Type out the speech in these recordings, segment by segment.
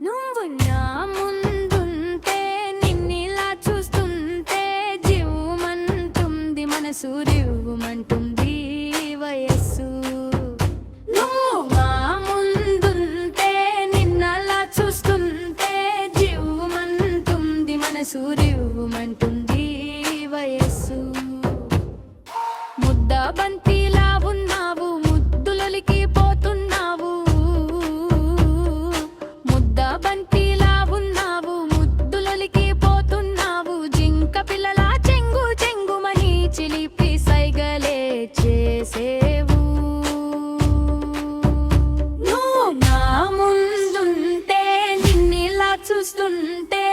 నువ్వు నా ముందుంటే నిన్నిలా చూస్తుంటే జీవమంటుంది మనసు రివ్వమంటుంది వయస్సు చేసేవు. నువ్వు నా ముందుంటే నిన్నిలా చూస్తుంటే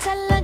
찰랑